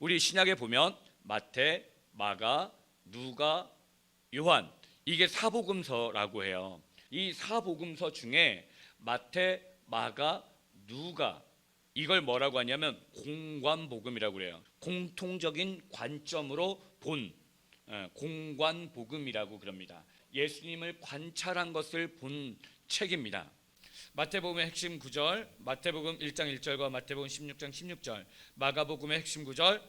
우리 신약에 보면 마태, 마가, 누가, 요한 이게 사복음서라고 해요. 이 사복음서 중에 마태, 마가, 누가 이걸 뭐라고 하냐면 공관복음이라고 그래요. 공통적인 관점으로 본 예, 공관복음이라고 그럽니다. 예수님을 관찰한 것을 본 책입니다. 마태복음의 핵심 구절, 마태복음 1장 1절과 마태복음 16장 16절, 마가복음의 핵심 구절,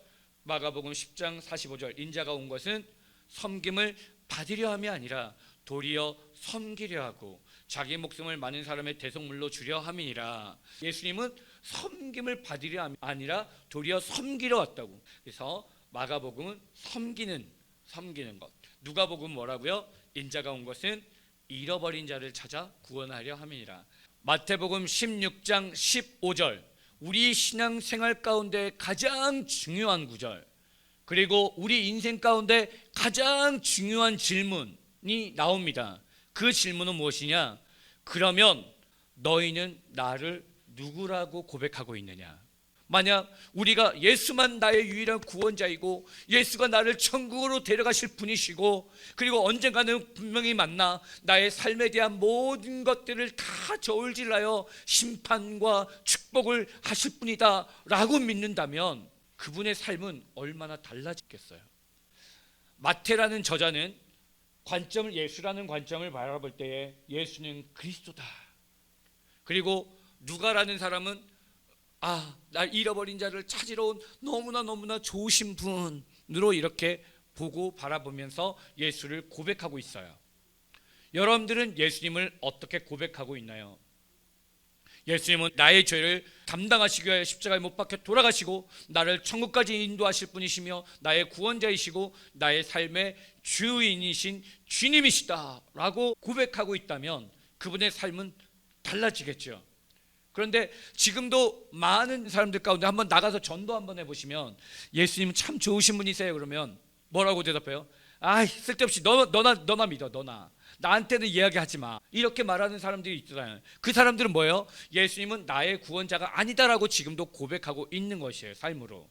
마가복음 10장 45절. 인자가 온 것은 섬김을 받으려 함이 아니라 도리어 섬기려 하고 자기 목숨을 많은 사람의 대속물로 주려 함이니라. 예수님은 섬김을 받으려 함이 아니라 도리어 섬기러 왔다고. 그래서 마가복음은 섬기는 섬기는 것. 누가복음 뭐라고요? 인자가 온 것은 잃어버린 자를 찾아 구원하려 함이니라. 마태복음 16장 15절. 우리 신앙생활 가운데 가장 중요한 구절. 그리고 우리 인생 가운데 가장 중요한 질문이 나옵니다. 그 질문은 무엇이냐? 그러면 너희는 나를 누구라고 고백하고 있느냐? 만약 우리가 예수만 나의 유일한 구원자이고 예수가 나를 천국으로 데려가실 분이시고 그리고 언젠가는 분명히 만나 나의 삶에 대한 모든 것들을 다 저울질하여 심판과 축복을 하실 분이다 라고 믿는다면 그분의 삶은 얼마나 달라지겠어요. 마태라는 저자는 관점을 예수라는 관점을 바라볼 때에 예수는 그리스도다. 그리고 누가라는 사람은 아, 날 잃어버린 자를 찾으러 온 너무나 너무나 좋으신 분으로 이렇게 보고 바라보면서 예수를 고백하고 있어요. 여러분들은 예수님을 어떻게 고백하고 있나요? 예수님은 나의 죄를 담당하시기 위하여 십자가에 못 박혀 돌아가시고 나를 천국까지 인도하실 분이시며 나의 구원자이시고 나의 삶의 주인이신 주님이시다라고 고백하고 있다면 그분의 삶은 달라지겠죠. 그런데 지금도 많은 사람들 가운데 한번 나가서 전도 한번 해보시면 예수님 참 좋으신 분이세요 그러면 뭐라고 대답해요? 아 쓸데없이 너, 너나 너나 믿어 너나 나한테는 이야기하지 마 이렇게 말하는 사람들이 있잖아요 그 사람들은 뭐예요? 예수님은 나의 구원자가 아니다라고 지금도 고백하고 있는 것이에요 삶으로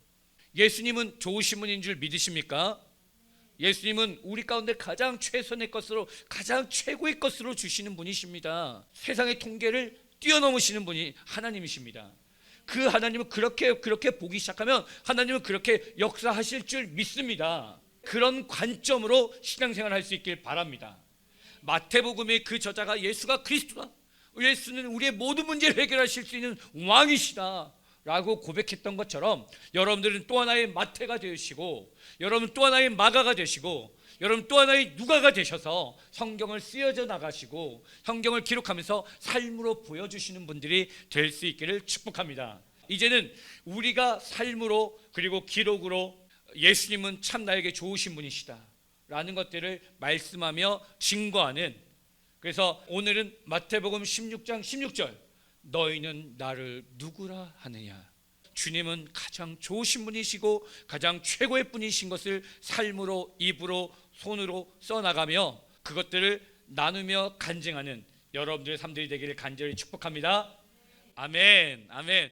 예수님은 좋으신 분인 줄 믿으십니까? 예수님은 우리 가운데 가장 최선의 것으로 가장 최고의 것으로 주시는 분이십니다 세상의 통계를 뛰어넘으시는 분이 하나님이십니다. 그 하나님은 그렇게 그렇게 보기 시작하면 하나님은 그렇게 역사하실 줄 믿습니다. 그런 관점으로 신앙생활 할 수 있길 바랍니다. 마태복음의 그 저자가 예수가 그리스도다. 예수는 우리의 모든 문제를 해결하실 수 있는 왕이시다. 라고 고백했던 것처럼 여러분들은 또 하나의 마태가 되시고 여러분 또 하나의 마가가 되시고 여러분 또 하나의 누가가 되셔서 성경을 쓰여져 나가시고 성경을 기록하면서 삶으로 보여주시는 분들이 될 수 있기를 축복합니다. 이제는 우리가 삶으로 그리고 기록으로 예수님은 참 나에게 좋으신 분이시다. 라는 것들을 말씀하며 증거하는 그래서 오늘은 마태복음 16장 16절 너희는 나를 누구라 하느냐 주님은 가장 좋으신 분이시고 가장 최고의 분이신 것을 삶으로 입으로 손으로 써나가며 그것들을 나누며 간증하는 여러분들의 삶들이 되기를 간절히 축복합니다. 아멘, 아멘.